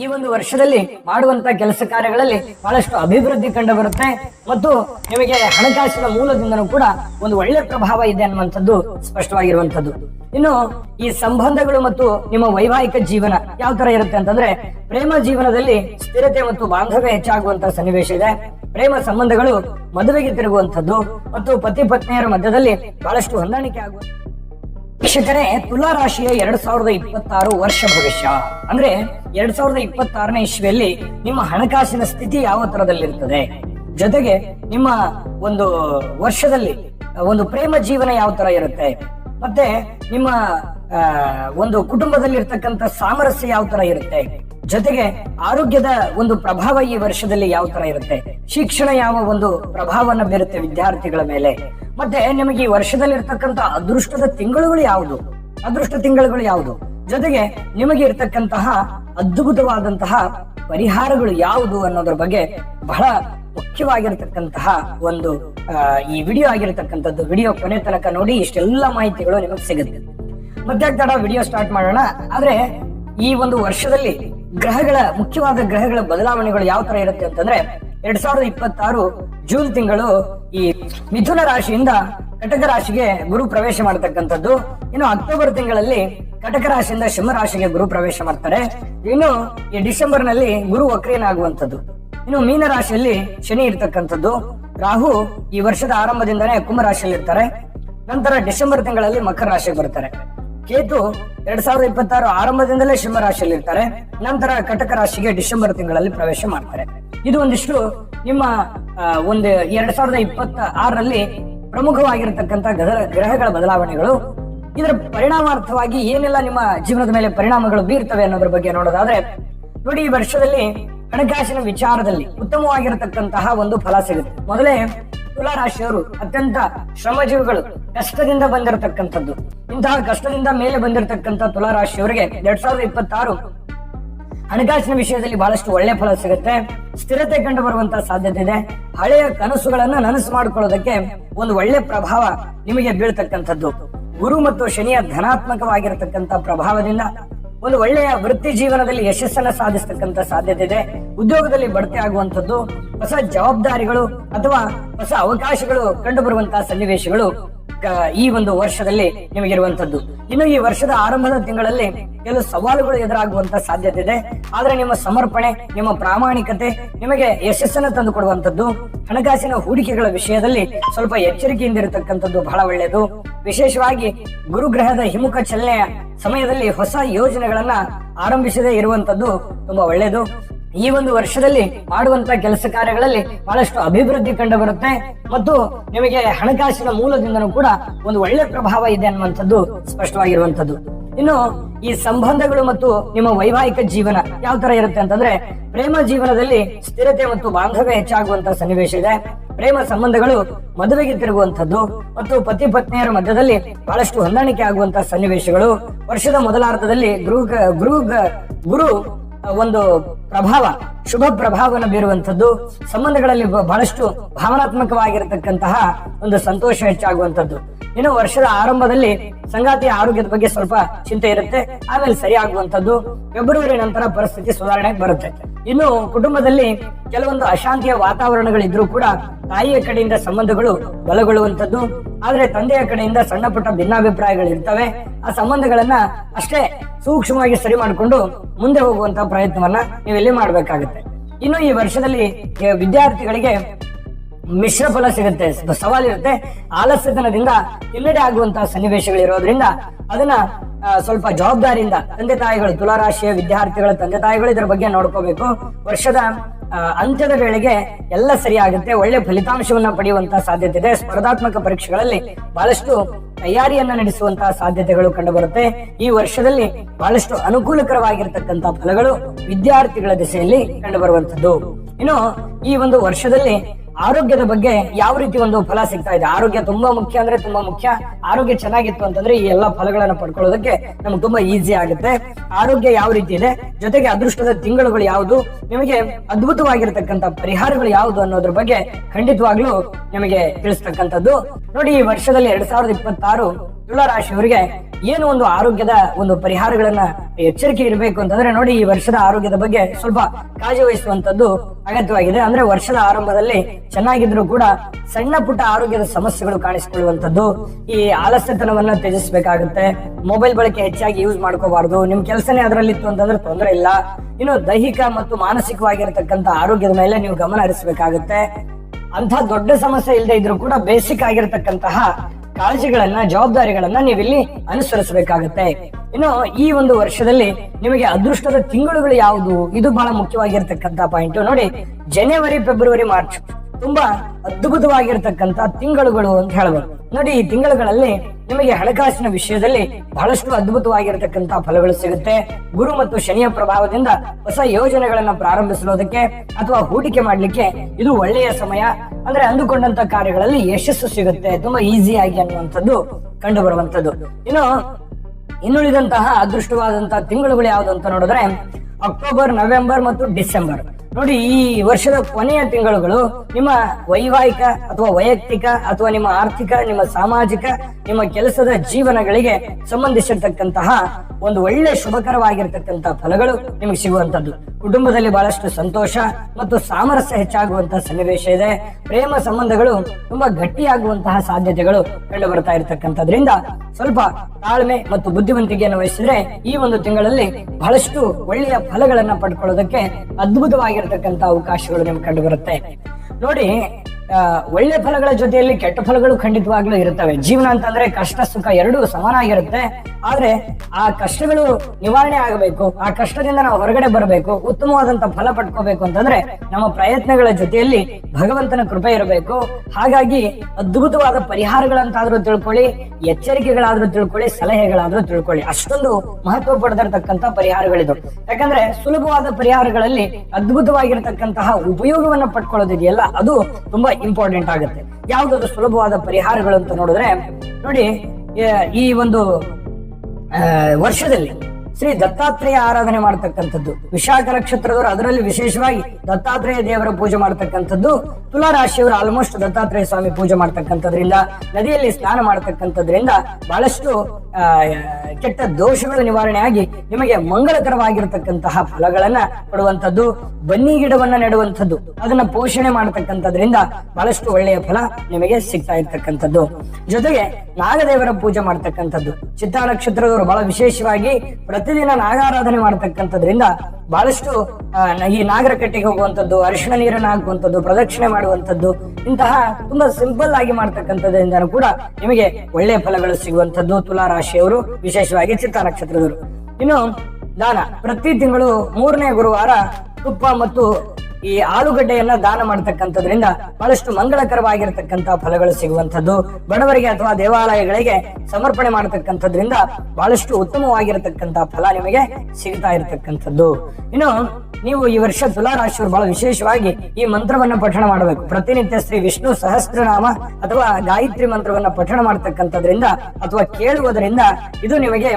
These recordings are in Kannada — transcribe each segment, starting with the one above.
ಈ ಒಂದು ವರ್ಷದಲ್ಲಿ ಮಾಡುವಂತ ಕೆಲಸ ಕಾರ್ಯಗಳಲ್ಲಿ ಬಹಳಷ್ಟು ಅಭಿವೃದ್ಧಿ ಕಂಡು ಬರುತ್ತೆ ಮತ್ತು ನಿಮಗೆ ಹಣಕಾಸಿನ ಮೂಲದಿಂದನೂ ಕೂಡ ಒಂದು ಒಳ್ಳೆ ಪ್ರಭಾವ ಇದೆ ಅನ್ನುವಂಥದ್ದು ಸ್ಪಷ್ಟವಾಗಿರುವಂತದ್ದು ಇನ್ನು ಈ ಸಂಬಂಧಗಳು ಮತ್ತು ನಿಮ್ಮ ವೈವಾಹಿಕ ಜೀವನ ಯಾವ ತರ ಇರುತ್ತೆ ಅಂತಂದ್ರೆ, ಪ್ರೇಮ ಜೀವನದಲ್ಲಿ ಸ್ಥಿರತೆ ಮತ್ತು ಬಾಂಧವ್ಯ ಹೆಚ್ಚಾಗುವಂತಹ ಸನ್ನಿವೇಶ ಇದೆ. ಪ್ರೇಮ ಸಂಬಂಧಗಳು ಮದುವೆಗೆ ತಿರುಗುವಂತದ್ದು ಮತ್ತು ಪತಿ ಪತ್ನಿಯರ ಮಧ್ಯದಲ್ಲಿ ಬಹಳಷ್ಟು ಹೊಂದಾಣಿಕೆ ಆಗುವ ವೀಕ್ಷಕರೇ, ತುಲಾ ರಾಶಿಯ ಎರಡ್ ಸಾವಿರದ ಇಪ್ಪತ್ತಾರು ವರ್ಷ ಭವಿಷ್ಯ. ಅಂದ್ರೆ ಎರಡ್ ಸಾವಿರದ ಇಪ್ಪತ್ತಾರನೇ ಇಸ್ವಿಯಲ್ಲಿ ನಿಮ್ಮ ಹಣಕಾಸಿನ ಸ್ಥಿತಿ ಯಾವ ತರದಲ್ಲಿರ್ತದೆ? ಜೊತೆಗೆ ನಿಮ್ಮ ಒಂದು ವರ್ಷದಲ್ಲಿ, ಒಂದು ಪ್ರೇಮ ಜೀವನ ಯಾವ ತರ ಇರುತ್ತೆ? ಮತ್ತೆ ನಿಮ್ಮ ಒಂದು ಕುಟುಂಬದಲ್ಲಿ ಇರ್ತಕ್ಕಂಥ ಸಾಮರಸ್ಯ ಯಾವ ತರ ಇರುತ್ತೆ? ಜೊತೆಗೆ ಆರೋಗ್ಯದ ಒಂದು ಪ್ರಭಾವ ಈ ವರ್ಷದಲ್ಲಿ ಯಾವ ತರ ಇರುತ್ತೆ? ಶಿಕ್ಷಣ ಯಾವ ಒಂದು ಪ್ರಭಾವನ ಬೀರುತ್ತೆ ವಿದ್ಯಾರ್ಥಿಗಳ ಮೇಲೆ? ಮತ್ತೆ ನಿಮಗೆ ಈ ವರ್ಷದಲ್ಲಿ ಇರ್ತಕ್ಕಂತ ಅದೃಷ್ಟದ ತಿಂಗಳುಗಳು ಯಾವುದು? ಅದೃಷ್ಟ ತಿಂಗಳುಗಳು ಯಾವುದು? ಜೊತೆಗೆ ನಿಮಗೆ ಇರ್ತಕ್ಕಂತಹ ಅದ್ಭುತವಾದಂತಹ ಪರಿಹಾರಗಳು ಯಾವುದು ಅನ್ನೋದ್ರ ಬಗ್ಗೆ ಬಹಳ ಮುಖ್ಯವಾಗಿರ್ತಕ್ಕಂತಹ ಒಂದು ಈ ವಿಡಿಯೋ ಆಗಿರತಕ್ಕಂಥದ್ದು. ವಿಡಿಯೋ ಕೊನೆ ತನಕ ನೋಡಿ, ಇಷ್ಟೆಲ್ಲ ಮಾಹಿತಿಗಳು ನಿಮಗೆ ಸಿಗುತ್ತೆ. ಮತ್ತೆ ವಿಡಿಯೋ ಸ್ಟಾರ್ಟ್ ಮಾಡೋಣ? ಆದ್ರೆ ಈ ಒಂದು ವರ್ಷದಲ್ಲಿ ಗ್ರಹಗಳ, ಮುಖ್ಯವಾದ ಗ್ರಹಗಳ ಬದಲಾವಣೆಗಳು ಯಾವ ತರ ಇರುತ್ತೆ ಅಂತಂದ್ರೆ, ಎರಡ್ ಸಾವಿರದ ಇಪ್ಪತ್ತಾರು ಜೂನ್ ತಿಂಗಳು ಈ ಮಿಥುನ ರಾಶಿಯಿಂದ ಕಟಕ ರಾಶಿಗೆ ಗುರು ಪ್ರವೇಶ ಮಾಡತಕ್ಕಂಥದ್ದು. ಇನ್ನು ಅಕ್ಟೋಬರ್ ತಿಂಗಳಲ್ಲಿ ಕಟಕ ರಾಶಿಯಿಂದ ಸಿಂಹ ರಾಶಿಗೆ ಗುರು ಪ್ರವೇಶ ಮಾಡ್ತಾರೆ. ಇನ್ನು ಈ ಡಿಸೆಂಬರ್ನಲ್ಲಿ ಗುರು ವಕ್ರೇನಾಗುವಂಥದ್ದು ಇನ್ನು ಮೀನ ರಾಶಿಯಲ್ಲಿ ಶನಿ ಇರ್ತಕ್ಕಂಥದ್ದು. ರಾಹು ಈ ವರ್ಷದ ಆರಂಭದಿಂದನೇ ಕುಂಭ ರಾಶಿಯಲ್ಲಿ ಇರ್ತಾರೆ ನಂತರ ಡಿಸೆಂಬರ್ ತಿಂಗಳಲ್ಲಿ ಮಕರ ರಾಶಿಗೆ ಬರ್ತಾರೆ. ಕೇತು ಎರಡ್ ಸಾವಿರದ ಇಪ್ಪತ್ತಾರು ಆರಂಭದಿಂದಲೇ ಸಿಂಹ ರಾಶಿಯಲ್ಲಿ ಇರ್ತಾರೆ ನಂತರ ಕಟಕ ರಾಶಿಗೆ ಡಿಸೆಂಬರ್ ತಿಂಗಳಲ್ಲಿ ಪ್ರವೇಶ ಮಾಡ್ತಾರೆ. ಇದು ಒಂದಿಷ್ಟು ನಿಮ್ಮ ಒಂದು ಎರಡ್ ಸಾವಿರದ ಇಪ್ಪತ್ತ ಆರರಲ್ಲಿ ಪ್ರಮುಖವಾಗಿರತಕ್ಕಂತ ಗ್ರಹ- ಗ್ರಹಗಳ ಬದಲಾವಣೆಗಳು. ಇದರ ಪರಿಣಾಮಾರ್ಥವಾಗಿ ಏನೆಲ್ಲ ನಿಮ್ಮ ಜೀವನದ ಮೇಲೆ ಪರಿಣಾಮಗಳು ಬೀರ್ತವೆ ಅನ್ನೋದ್ರ ಬಗ್ಗೆ ನೋಡೋದಾದ್ರೆ, ನೋಡಿ ಈ ವರ್ಷದಲ್ಲಿ ಹಣಕಾಸಿನ ವಿಚಾರದಲ್ಲಿ ಉತ್ತಮವಾಗಿರತಕ್ಕಂತಹ ಒಂದು ಫಲ ಸಿಗುತ್ತೆ. ಮೊದಲೇ ತುಲಾ ರಾಶಿಯವರು ಅತ್ಯಂತ ಶ್ರಮಜೀವಿಗಳು, ಕಷ್ಟದಿಂದ ಬಂದಿರತಕ್ಕಂಥದ್ದು. ಇಂತಹ ಕಷ್ಟದಿಂದ ಮೇಲೆ ಬಂದಿರತಕ್ಕಂಥ ತುಲಾ ರಾಶಿಯವರಿಗೆ ಎರಡ್ ಸಾವಿರದ ಇಪ್ಪತ್ತಾರು ಹಣಕಾಸಿನ ವಿಷಯದಲ್ಲಿ ಬಹಳಷ್ಟು ಒಳ್ಳೆ ಫಲ ಸಿಗುತ್ತೆ. ಸ್ಥಿರತೆ ಕಂಡು ಬರುವಂತಹ ಸಾಧ್ಯತೆ ಇದೆ. ಹಳೆಯ ಕನಸುಗಳನ್ನ ನನಸು ಮಾಡಿಕೊಳ್ಳೋದಕ್ಕೆ ಒಂದು ಒಳ್ಳೆ ಪ್ರಭಾವ ನಿಮಗೆ ಬೀಳ್ತಕ್ಕಂಥದ್ದು. ಗುರು ಮತ್ತು ಶನಿಯ ಧನಾತ್ಮಕವಾಗಿರತಕ್ಕಂಥ ಪ್ರಭಾವದಿಂದ ಒಂದು ಒಳ್ಳೆಯ ವೃತ್ತಿ ಜೀವನದಲ್ಲಿ ಯಶಸ್ಸನ್ನ ಸಾಧಿಸತಕ್ಕಂತ ಸಾಧ್ಯತೆ ಇದೆ ಉದ್ಯೋಗದಲ್ಲಿ ಬಡ್ತಿ ಆಗುವಂತದ್ದು ಹೊಸ ಜವಾಬ್ದಾರಿಗಳು ಅಥವಾ ಹೊಸ ಅವಕಾಶಗಳು ಕಂಡು ಬರುವಂತಹ ಸನ್ನಿವೇಶಗಳು ಈ ಒಂದು ವರ್ಷದಲ್ಲಿ ನಿಮಗಿರುವಂತದ್ದು ಇನ್ನು ಈ ವರ್ಷದ ಆರಂಭದ ತಿಂಗಳಲ್ಲಿ ಕೆಲವು ಸವಾಲುಗಳು ಎದುರಾಗುವಂತ ಸಾಧ್ಯತೆ ಇದೆ ಆದ್ರೆ ನಿಮ್ಮ ಸಮರ್ಪಣೆ, ನಿಮ್ಮ ಪ್ರಾಮಾಣಿಕತೆ ನಿಮಗೆ ಯಶಸ್ಸನ್ನು ತಂದು ಕೊಡುವಂತದ್ದು ಹಣಕಾಸಿನ ಹೂಡಿಕೆಗಳ ವಿಷಯದಲ್ಲಿ ಸ್ವಲ್ಪ ಎಚ್ಚರಿಕೆಯಿಂದ ಇರತಕ್ಕಂಥದ್ದು ಬಹಳ ಒಳ್ಳೆಯದು. ವಿಶೇಷವಾಗಿ ಗುರುಗ್ರಹದ ಹಿಮುಖ ಚಲನೆಯ ಸಮಯದಲ್ಲಿ ಹೊಸ ಯೋಜನೆಗಳನ್ನ ಆರಂಭಿಸದೇ ಇರುವಂತದ್ದು ತುಂಬಾ ಒಳ್ಳೆಯದು ಈ ಒಂದು ವರ್ಷದಲ್ಲಿ ಮಾಡುವಂತ ಕೆಲಸ ಕಾರ್ಯಗಳಲ್ಲಿ ಬಹಳಷ್ಟು ಅಭಿವೃದ್ಧಿ ಕಂಡು ಬರುತ್ತೆ. ಮತ್ತು ನಿಮಗೆ ಹಣಕಾಸಿನ ಮೂಲದಿಂದನೂ ಕೂಡ ಒಂದು ಒಳ್ಳೆ ಪ್ರಭಾವ ಇದೆ ಅನ್ನುವಂಥದ್ದು ಸ್ಪಷ್ಟವಾಗಿರುವಂತದ್ದು ಇನ್ನು ಈ ಸಂಬಂಧಗಳು ಮತ್ತು ನಿಮ್ಮ ವೈವಾಹಿಕ ಜೀವನ ಯಾವ ತರ ಇರುತ್ತೆ ಅಂತಂದ್ರೆ ಪ್ರೇಮ ಜೀವನದಲ್ಲಿ ಸ್ಥಿರತೆ ಮತ್ತು ಬಾಂಧವ್ಯ ಹೆಚ್ಚಾಗುವಂತಹ ಸನ್ನಿವೇಶ ಇದೆ. ಪ್ರೇಮ ಸಂಬಂಧಗಳು ಮದುವೆಗೆ ತಿರುಗುವಂತದ್ದು ಮತ್ತು ಪತಿ ಪತ್ನಿಯರ ಮಧ್ಯದಲ್ಲಿ ಬಹಳಷ್ಟು ಹೊಂದಾಣಿಕೆ ಆಗುವಂತಹ ಸನ್ನಿವೇಶಗಳು. ವರ್ಷದ ಮೊದಲಾರ್ಧದಲ್ಲಿ ಗುರು ಗುರು ಗುರು ಒಂದು ಪ್ರಭಾವ, ಶುಭ ಪ್ರಭಾವವನ್ನು ಬೀರುವಂಥದ್ದು. ಸಂಬಂಧಗಳಲ್ಲಿ ಬಹಳಷ್ಟು ಭಾವನಾತ್ಮಕವಾಗಿರತಕ್ಕಂತಹ ಒಂದು ಸಂತೋಷ ಹೆಚ್ಚಾಗುವಂತದ್ದು ಇನ್ನು ವರ್ಷದ ಆರಂಭದಲ್ಲಿ ಸಂಗಾತಿಯ ಆರೋಗ್ಯದ ಬಗ್ಗೆ ಸ್ವಲ್ಪ ಚಿಂತೆ ಇರುತ್ತೆ, ಆಮೇಲೆ ಸರಿ ಆಗುವಂತದ್ದು ಫೆಬ್ರವರಿ ನಂತರ ಪರಿಸ್ಥಿತಿ ಸುಧಾರಣೆ ಬರುತ್ತೆ. ಇನ್ನು ಕುಟುಂಬದಲ್ಲಿ ಕೆಲವೊಂದು ಅಶಾಂತಿಯ ವಾತಾವರಣಗಳಿದ್ರೂ ಕೂಡ ತಾಯಿಯ ಕಡೆಯಿಂದ ಸಂಬಂಧಗಳು ಬಲಗೊಳ್ಳುವಂತದ್ದು ಆದ್ರೆ ತಂದೆಯ ಕಡೆಯಿಂದ ಸಣ್ಣ ಪುಟ್ಟ ಭಿನ್ನಾಭಿಪ್ರಾಯಗಳು ಇರ್ತವೆ ಆ ಸಂಬಂಧಗಳನ್ನ ಅಷ್ಟೇ ಸೂಕ್ಷ್ಮವಾಗಿ ಸರಿ ಮಾಡಿಕೊಂಡು ಮುಂದೆ ಹೋಗುವಂತ ಪ್ರಯತ್ನವನ್ನ ನೀವೆಲ್ಲಿ ಮಾಡ್ಬೇಕಾಗುತ್ತೆ. ಇನ್ನು ಈ ವರ್ಷದಲ್ಲಿ ವಿದ್ಯಾರ್ಥಿಗಳಿಗೆ ಮಿಶ್ರ ಫಲ ಸಿಗುತ್ತೆ. ಸವಾಲಿರುತ್ತೆ ಆಲಸ್ಯತನದಿಂದ ಹಿನ್ನಡೆ ಆಗುವಂತಹ ಸನ್ನಿವೇಶಗಳಿರೋದ್ರಿಂದ ಅದನ್ನ ಸ್ವಲ್ಪ ಜವಾಬ್ದಾರಿಯಿಂದ ತಂದೆ ತಾಯಿಗಳು, ತುಲಾರಾಶಿಯ ವಿದ್ಯಾರ್ಥಿಗಳ ತಂದೆ ತಾಯಿಗಳು ಇದರ ಬಗ್ಗೆ ನೋಡ್ಕೋಬೇಕು. ವರ್ಷದ ಅಂತ್ಯದ ವೇಳೆಗೆ ಎಲ್ಲ ಸರಿಯಾಗುತ್ತೆ. ಒಳ್ಳೆ ಫಲಿತಾಂಶವನ್ನ ಪಡೆಯುವಂತಹ ಸಾಧ್ಯತೆ ಇದೆ. ಸ್ಪರ್ಧಾತ್ಮಕ ಪರೀಕ್ಷೆಗಳಲ್ಲಿ ಬಹಳಷ್ಟು ತಯಾರಿಯನ್ನ ನಡೆಸುವಂತಹ ಸಾಧ್ಯತೆಗಳು ಕಂಡುಬರುತ್ತೆ. ಈ ವರ್ಷದಲ್ಲಿ ಬಹಳಷ್ಟು ಅನುಕೂಲಕರವಾಗಿರ್ತಕ್ಕಂತಹ ಫಲಗಳು ವಿದ್ಯಾರ್ಥಿಗಳ ದಿಸೆಯಲ್ಲಿ ಕಂಡುಬರುವಂತದ್ದು ಇನ್ನು ಈ ಒಂದು ವರ್ಷದಲ್ಲಿ ಆರೋಗ್ಯದ ಬಗ್ಗೆ ಯಾವ ರೀತಿ ಒಂದು ಫಲ ಸಿಗ್ತಾ ಇದೆ? ಆರೋಗ್ಯ ತುಂಬಾ ಮುಖ್ಯ ಅಂದ್ರೆ ತುಂಬಾ ಮುಖ್ಯ. ಆರೋಗ್ಯ ಚೆನ್ನಾಗಿತ್ತು ಅಂತಂದ್ರೆ ಈ ಎಲ್ಲಾ ಫಲಗಳನ್ನ ಪಡ್ಕೊಳ್ಳೋದಕ್ಕೆ ನಮ್ಗೆ ತುಂಬಾ ಈಸಿ ಆಗುತ್ತೆ. ಆರೋಗ್ಯ ಯಾವ ರೀತಿ ಇದೆ? ಜೊತೆಗೆ ಅದೃಷ್ಟದ ತಿಂಗಳುಗಳು ಯಾವುದು? ನಿಮಗೆ ಅದ್ಭುತವಾಗಿರ್ತಕ್ಕಂಥ ಪರಿಹಾರಗಳು ಯಾವುದು ಅನ್ನೋದ್ರ ಬಗ್ಗೆ ಖಂಡಿತವಾಗ್ಲೂ ನಿಮಗೆ ತಿಳಿಸ್ತಕ್ಕಂಥದ್ದು. ನೋಡಿ, ಈ ವರ್ಷದಲ್ಲಿ ಎರಡ್ ಸಾವಿರದ ಇಪ್ಪತ್ತಾರು ತುಲಾ ರಾಶಿಯವರಿಗೆ ಏನು ಒಂದು ಆರೋಗ್ಯದ ಒಂದು ಪರಿಹಾರಗಳನ್ನ ಎಚ್ಚರಿಕೆ ಇರಬೇಕು ಅಂತಂದ್ರೆ ನೋಡಿ ಈ ವರ್ಷದ ಆರೋಗ್ಯದ ಬಗ್ಗೆ ಸ್ವಲ್ಪ ಕಾಳಜಿ ವಹಿಸುವಂತದ್ದು ಅಗತ್ಯವಾಗಿದೆ. ಅಂದ್ರೆ ವರ್ಷದ ಆರಂಭದಲ್ಲಿ ಚೆನ್ನಾಗಿದ್ರು ಕೂಡ ಸಣ್ಣ ಪುಟ್ಟ ಆರೋಗ್ಯದ ಸಮಸ್ಯೆಗಳು ಕಾಣಿಸಿಕೊಳ್ಳುವಂತದ್ದು ಈ ಆಲಸ್ಯತನವನ್ನ ತ್ಯಜಿಸಬೇಕಾಗುತ್ತೆ. ಮೊಬೈಲ್ ಬಳಕೆ ಹೆಚ್ಚಾಗಿ ಯೂಸ್ ಮಾಡ್ಕೋಬಾರ್ದು. ನಿಮ್ ಕೆಲಸನೇ ಅದರಲ್ಲಿತ್ತು ಅಂತಂದ್ರೆ ತೊಂದರೆ ಇಲ್ಲ. ಇನ್ನು ದೈಹಿಕ ಮತ್ತು ಮಾನಸಿಕವಾಗಿರತಕ್ಕಂತ ಆರೋಗ್ಯದ ಮೇಲೆ ನೀವು ಗಮನ ಹರಿಸಬೇಕಾಗುತ್ತೆ. ಅಂತ ದೊಡ್ಡ ಸಮಸ್ಯೆ ಇಲ್ಲದೆ ಇದ್ರೂ ಕೂಡ ಬೇಸಿಕ್ ಆಗಿರತಕ್ಕಂತಹ ಕಾಳಜಿಗಳನ್ನ, ಜವಾಬ್ದಾರಿಗಳನ್ನ ನೀವಿಲ್ಲಿ ಅನುಸರಿಸಬೇಕಾಗುತ್ತೆ. ಇನ್ನು ಈ ಒಂದು ವರ್ಷದಲ್ಲಿ ನಿಮಗೆ ಅದೃಷ್ಟದ ತಿಂಗಳುಗಳು ಯಾವುದು? ಇದು ಬಹಳ ಮುಖ್ಯವಾಗಿರ್ತಕ್ಕಂತ ಪಾಯಿಂಟ್ ನೋಡಿ ಜನವರಿ ಫೆಬ್ರವರಿ ಮಾರ್ಚ್ ತುಂಬಾ ಅದ್ಭುತವಾಗಿರ್ತಕ್ಕಂತ ತಿಂಗಳುಗಳು ಅಂತ ಹೇಳ್ಬೋದು. ನೋಡಿ, ಈ ತಿಂಗಳುಗಳಲ್ಲಿ ನಿಮಗೆ ಹಣಕಾಸಿನ ವಿಷಯದಲ್ಲಿ ಬಹಳಷ್ಟು ಅದ್ಭುತವಾಗಿರತಕ್ಕಂತ ಫಲಗಳು ಸಿಗುತ್ತೆ. ಗುರು ಮತ್ತು ಶನಿಯ ಪ್ರಭಾವದಿಂದ ಹೊಸ ಯೋಜನೆಗಳನ್ನ ಪ್ರಾರಂಭಿಸಲೋದಕ್ಕೆ ಅಥವಾ ಹೂಡಿಕೆ ಮಾಡ್ಲಿಕ್ಕೆ ಇದು ಒಳ್ಳೆಯ ಸಮಯ. ಅಂದ್ರೆ ಅಂದುಕೊಂಡಂತ ಕಾರ್ಯಗಳಲ್ಲಿ ಯಶಸ್ಸು ಸಿಗುತ್ತೆ. ತುಂಬಾ ಈಸಿಯಾಗಿ ಅನ್ನುವಂಥದ್ದು ಕಂಡು ಬರುವಂತದ್ದು ಇನ್ನು, ಇನ್ನುಳಿದಂತಹ ಅದೃಷ್ಟವಾದಂತಹ ತಿಂಗಳುಗಳು ಯಾವುದು ಅಂತ ನೋಡಿದ್ರೆ, ಅಕ್ಟೋಬರ್, ನವೆಂಬರ್ ಮತ್ತು ಡಿಸೆಂಬರ್. ನೋಡಿ, ಈ ವರ್ಷದ ಕೊನೆಯ ತಿಂಗಳುಗಳು ನಿಮ್ಮ ವೈವಾಹಿಕ ಅಥವಾ ವೈಯಕ್ತಿಕ ಅಥವಾ ನಿಮ್ಮ ಆರ್ಥಿಕ, ನಿಮ್ಮ ಸಾಮಾಜಿಕ, ನಿಮ್ಮ ಕೆಲಸದ ಜೀವನಗಳಿಗೆ ಸಂಬಂಧಿಸಿರ್ತಕ್ಕಂತಹ ಒಂದು ಒಳ್ಳೆ ಶುಭಕರವಾಗಿರ್ತಕ್ಕಂತಹ ಫಲಗಳು ನಿಮಗೆ ಸಿಗುವಂತದ್ದು ಕುಟುಂಬದಲ್ಲಿ ಬಹಳಷ್ಟು ಸಂತೋಷ ಮತ್ತು ಸಾಮರಸ್ಯ ಹೆಚ್ಚಾಗುವಂತಹ ಸನ್ನಿವೇಶ ಇದೆ. ಪ್ರೇಮ ಸಂಬಂಧಗಳು ತುಂಬಾ ಗಟ್ಟಿಯಾಗುವಂತಹ ಸಾಧ್ಯತೆಗಳು ಕಂಡು ಬರ್ತಾ ಇರತಕ್ಕಂಥದ್ರಿಂದ ಸ್ವಲ್ಪ ತಾಳ್ಮೆ ಮತ್ತು ಬುದ್ಧಿವಂತಿಕೆಯನ್ನು ವಹಿಸಿದ್ರೆ ಈ ಒಂದು ತಿಂಗಳಲ್ಲಿ ಬಹಳಷ್ಟು ಒಳ್ಳೆಯ ಫಲಗಳನ್ನ ಪಡ್ಕೊಳ್ಳೋದಕ್ಕೆ ಅದ್ಭುತವಾಗಿರ್ತಕ್ಕಂಥ ಅವಕಾಶಗಳು ನಿಮ್ಗೆ ಕಂಡು ಬರುತ್ತೆ. ನೋಡಿ ಒಳ್ಳೆ ಫಲಗಳ ಜೊತೆಯಲ್ಲಿ ಕೆಟ್ಟ ಫಲಗಳು ಖಂಡಿತವಾಗ್ಲೂ ಇರುತ್ತವೆ. ಜೀವನ ಅಂತಂದ್ರೆ ಕಷ್ಟ, ಸುಖ ಎರಡೂ ಸಮನಾಗಿರುತ್ತೆ. ಆದ್ರೆ ಆ ಕಷ್ಟಗಳು ನಿವಾರಣೆ ಆಗಬೇಕು. ಆ ಕಷ್ಟದಿಂದ ನಾವು ಹೊರಗಡೆ ಬರಬೇಕು. ಉತ್ತಮವಾದಂತ ಫಲ ಪಡ್ಕೋಬೇಕು ಅಂತಂದ್ರೆ ನಮ್ಮ ಪ್ರಯತ್ನಗಳ ಜೊತೆಯಲ್ಲಿ ಭಗವಂತನ ಕೃಪೆ ಇರಬೇಕು. ಹಾಗಾಗಿ ಅದ್ಭುತವಾದ ಪರಿಹಾರಗಳಂತಾದ್ರೂ ತಿಳ್ಕೊಳ್ಳಿ, ಎಚ್ಚರಿಕೆಗಳಾದ್ರೂ ತಿಳ್ಕೊಳ್ಳಿ, ಸಲಹೆಗಳಾದ್ರೂ ತಿಳ್ಕೊಳ್ಳಿ. ಅಷ್ಟೊಂದು ಮಹತ್ವ ಪಡೆದಿರತಕ್ಕಂತ ಪರಿಹಾರಗಳಿದು. ಯಾಕಂದ್ರೆ ಸುಲಭವಾದ ಪರಿಹಾರಗಳಲ್ಲಿ ಅದ್ಭುತವಾಗಿರತಕ್ಕಂತಹ ಉಪಯೋಗವನ್ನ ಪಡ್ಕೊಳ್ಳೋದಿದೆಯಲ್ಲ, ಅದು ತುಂಬಾ ಇಂಪಾರ್ಟೆಂಟ್ ಆಗುತ್ತೆ. ಯಾವ್ದಾದ್ರು ಸುಲಭವಾದ ಪರಿಹಾರಗಳು ಅಂತ ನೋಡಿದ್ರೆ ನೋಡಿ ಈ ಒಂದು ವರ್ಷದಲ್ಲಿ ಶ್ರೀ ದತ್ತಾತ್ರೇಯ ಆರಾಧನೆ ಮಾಡ್ತಕ್ಕಂಥದ್ದು. ವಿಶಾಖ ನಕ್ಷತ್ರದವರು ಅದರಲ್ಲಿ ವಿಶೇಷವಾಗಿ ದತ್ತಾತ್ರೇಯ ದೇವರ ಪೂಜೆ ಮಾಡ್ತಕ್ಕಂಥದ್ದು. ತುಲಾ ರಾಶಿಯವರು ಆಲ್ಮೋಸ್ಟ್ ದತ್ತಾತ್ರೇಯ ಸ್ವಾಮಿ ಪೂಜೆ ಮಾಡ್ತಕ್ಕಂಥದ್ರಿಂದ, ನದಿಯಲ್ಲಿ ಸ್ನಾನ ಮಾಡ್ತಕ್ಕಂಥದ್ರಿಂದ ಬಹಳಷ್ಟು ಕೆಟ್ಟ ದೋಷಗಳ ನಿವಾರಣೆ ಆಗಿ ನಿಮಗೆ ಮಂಗಳಕರವಾಗಿರತಕ್ಕಂತಹ ಫಲಗಳನ್ನ ಕೊಡುವಂಥದ್ದು, ಬನ್ನಿ ಗಿಡವನ್ನ ನೆಡುವಂಥದ್ದು, ಅದನ್ನ ಪೋಷಣೆ ಮಾಡತಕ್ಕಂಥದ್ರಿಂದ ಬಹಳಷ್ಟು ಒಳ್ಳೆಯ ಫಲ ನಿಮಗೆ ಸಿಗ್ತಾ ಇರ್ತಕ್ಕಂಥದ್ದು. ಜೊತೆಗೆ ನಾಗದೇವರ ಪೂಜೆ ಮಾಡ್ತಕ್ಕಂಥದ್ದು. ಚಿತ್ತಾ ನಕ್ಷತ್ರದವರು ಬಹಳ ವಿಶೇಷವಾಗಿ ಪ್ರತಿದಿನ ನಾಗಾರಾಧನೆ ಮಾಡತಕ್ಕಂಥದ್ರಿಂದ ಬಹಳಷ್ಟು ಈ ನಾಗರ ಕಟ್ಟಿಗೆ ಹೋಗುವಂಥದ್ದು, ಅರಿಶಿಣ ನೀರನ್ನ ಹಾಕುವಂಥದ್ದು, ಪ್ರದಕ್ಷಿಣೆ ಮಾಡುವಂಥದ್ದು, ಇಂತಹ ತುಂಬಾ ಸಿಂಪಲ್ ಆಗಿ ಮಾಡ್ತಕ್ಕಂಥದ್ರಿಂದ ಕೂಡ ನಿಮಗೆ ಒಳ್ಳೆಯ ಫಲಗಳು ಸಿಗುವಂಥದ್ದು ತುಲಾ ರಾಶಿಯವರು ವಿಶೇಷವಾಗಿ ಚಿತ್ರ ನಕ್ಷತ್ರದವರು. ಇನ್ನು ದಾನ, ಪ್ರತಿ ತಿಂಗಳು ಮೂರನೇ ಗುರುವಾರ ತುಪ್ಪ ಮತ್ತು ಈ ಆಲೂಗಡ್ಡೆಯನ್ನ ದಾನ ಮಾಡತಕ್ಕಂಥದ್ರಿಂದ ಬಹಳಷ್ಟು ಮಂಗಳಕರವಾಗಿರತಕ್ಕಂತಹ ಫಲಗಳು ಸಿಗುವಂತದ್ದು ಬಡವರಿಗೆ ಅಥವಾ ದೇವಾಲಯಗಳಿಗೆ ಸಮರ್ಪಣೆ ಮಾಡತಕ್ಕಂಥದ್ರಿಂದ ಬಹಳಷ್ಟು ಉತ್ತಮವಾಗಿರತಕ್ಕಂತಹ ಫಲ ನಿಮಗೆ ಸಿಗ್ತಾ ಇರತಕ್ಕಂಥದ್ದು. ಇನ್ನು ನೀವು ಈ ವರ್ಷ ತುಲಾ ರಾಶಿಯವರು ಬಹಳ ವಿಶೇಷವಾಗಿ ಈ ಮಂತ್ರವನ್ನ ಪಠಣ ಮಾಡಬೇಕು. ಪ್ರತಿನಿತ್ಯ ಶ್ರೀ ವಿಷ್ಣು ಸಹಸ್ರನಾಮ ಅಥವಾ ಗಾಯತ್ರಿ ಮಂತ್ರವನ್ನ ಪಠಣ ಮಾಡತಕ್ಕಂಥದ್ರಿಂದ ಅಥವಾ ಕೇಳುವುದರಿಂದ ಇದು ನಿಮಗೆ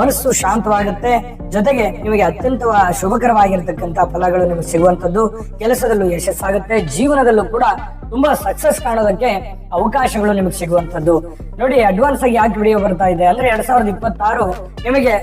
ಮನಸ್ಸು ಶಾಂತವಾಗುತ್ತೆ. ಜೊತೆಗೆ ನಿಮಗೆ ಅತ್ಯಂತ ಶುಭಕರವಾಗಿರ್ತಕ್ಕಂತಹ ಫಲಗಳು ನಿಮಗೆ ಸಿಗುವಂತದ್ದು ಕೆಲಸದಲ್ಲೂ ಯಶಸ್ಸಾಗುತ್ತೆ ಜೀವನದಲ್ಲೂ ಕೂಡ ತುಂಬಾ ಸಕ್ಸಸ್ ಕಾಣೋದಕ್ಕೆ ಅವಕಾಶಗಳು ನಿಮಗೆ ಸಿಗುವಂತದ್ದು ನೋಡಿ ಅಡ್ವಾನ್ಸ್ ಆಗಿ ಯಾಕೆ ವಿಡಿಯೋ ಬರ್ತಾ ಇದೆ ಅಂದ್ರೆ ಎರಡ್ ಸಾವಿರದ ಇಪ್ಪತ್ತಾರು ನಿಮಗೆ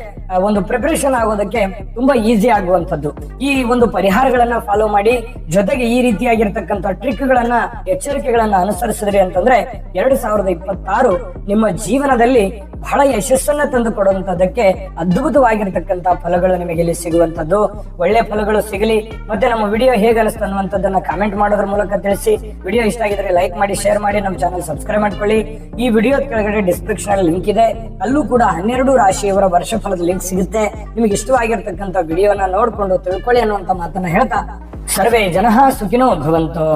ಒಂದು ಪ್ರಿಪರೇಷನ್ ಆಗೋದಕ್ಕೆ ತುಂಬಾ ಈಸಿ ಆಗುವಂತದ್ದು ಈ ಒಂದು ಪರಿಹಾರಗಳನ್ನ ಫಾಲೋ ಮಾಡಿ, ಜೊತೆಗೆ ಈ ರೀತಿಯಾಗಿರ್ತಕ್ಕಂಥ ಟ್ರಿಕ್ ಗಳನ್ನ, ಎಚ್ಚರಿಕೆಗಳನ್ನ ಅನುಸರಿಸಿದ್ರಿ ಅಂತಂದ್ರೆ ಎರಡ್ ಸಾವಿರದ ಇಪ್ಪತ್ತಾರು ನಿಮ್ಮ ಜೀವನದಲ್ಲಿ ಬಹಳ ಯಶಸ್ಸನ್ನ ತಂದು ಕೊಡುವಂತದಕ್ಕೆ ಅದ್ಭುತವಾಗಿರ್ತಕ್ಕಂಥ ಫಲಗಳು ನಿಮಗೆ ಇಲ್ಲಿ ಸಿಗುವಂತದ್ದು ಒಳ್ಳೆ ಫಲಗಳು ಸಿಗಲಿ. ಮತ್ತೆ ನಮ್ಮ ವಿಡಿಯೋ ಹೇಗೆ ಅನಿಸ್ತು ಅನ್ನುವಂಥದ್ದನ್ನ ಕಾಮೆಂಟ್ ಮಾಡೋದ್ರ ಮೂಲಕ ತಿಳಿಸಿ. ವಿಡಿಯೋ ಇಷ್ಟ ಆಗಿದ್ರೆ ಲೈಕ್ ಮಾಡಿ ಶೇರ್ ಮಾಡಿ, ನಮ್ಮ ಚಾನಲ್ ಸಬ್ಸ್ಕ್ರೈಬ್ ಮಾಡ್ಕೊಳ್ಳಿ. ಈ ವಿಡಿಯೋ ಕೆಳಗಡೆ ಡಿಸ್ಕ್ರಿಪ್ಷನ್ ಅಲ್ಲಿ ಲಿಂಕ್ ಇದೆ. ಅಲ್ಲೂ ಕೂಡ ಹನ್ನೆರಡು ರಾಶಿಯವರ ವರ್ಷ ಫಲದ ಲಿಂಕ್ ಸಿಗುತ್ತೆ. ನಿಮಗೆ ಇಷ್ಟವಾಗಿರ್ತಕ್ಕಂಥ ವಿಡಿಯೋನ ನೋಡ್ಕೊಂಡು ತಿಳ್ಕೊಳ್ಳಿ ಅನ್ನುವಂತ ಮಾತನ್ನ ಹೇಳ್ತಾ, ಸರ್ವೇ ಜನಃ ಸುಖಿನೋ ಭವಂತು.